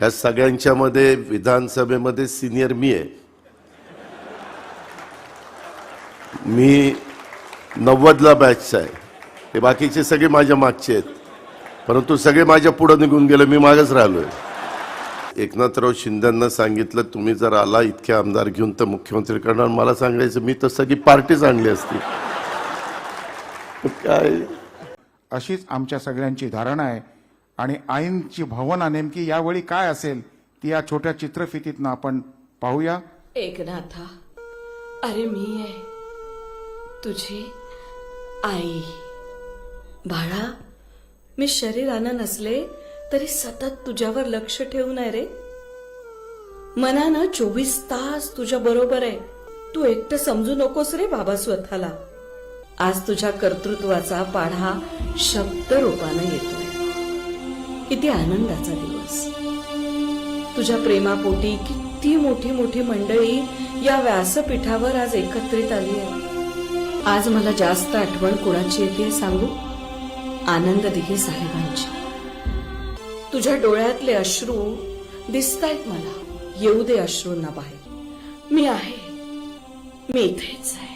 ह्या सगळ्यांच्या मध्ये विधानसभेमध्ये सिनियर मी आहे. मी नव्वदला बॅचचा आहे. हे बाकीचे सगळे माझ्या मागचे आहेत. परंतु सगळे माझ्या पुढे निघून गेले मी मागच राहिलोय. एकनाथराव शिंदेंना सांगितलं तुम्ही जर आला इतके आमदार घेऊन तर मुख्यमंत्री करणार. मला सांगायचं मी तर सगळी पार्टीच आणली असती. काय? अशीच आमच्या सगळ्यांची धारणा आहे. आणि आईनची भावना नेमकी यावेळी काय असेल ती या छोट्या चित्रफितीतनं आपण पाहूया. एकनाथा अरे मी आहे. तुझी आई. बाळा मी शरीरानं नसले तरी सतत तुझ्यावर लक्ष ठेवून आहे रे. मनानं चोवीस तास तुझ्या बरोबर आहे. तू एकटं समजू नकोस रे बाबा स्वतःला. आज तुझ्या कर्तृत्वाचा पाढा शब्द रूपानं येतोय. किती आनंदाचा दिवस. तुझ्या प्रेमापोटी किती मोठी मोठी मंडळी या व्यासपीठावर आज एकत्रित आली आहे आज मला जास्त आठवण कोणाची येते सांगू? आनंद दिघे साहेबांची. तुझ्या डोळ्यातले अश्रू दिसतायत मला. येऊ दे अश्रूंना बाहेर. मी आहे. मी इथेच आहे.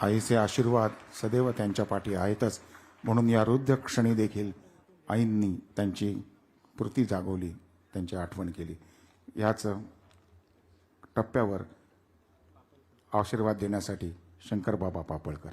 आईचे आशीर्वाद सदैव त्यांच्या पाठी आहेतच. म्हणून या रुद्ध क्षणी देखील आईंनी त्यांची पूर्ती जागवली त्यांची आठवण केली. ह्याच टप्प्यावर आशीर्वाद देण्यासाठी शंकरबाबा पापळकर.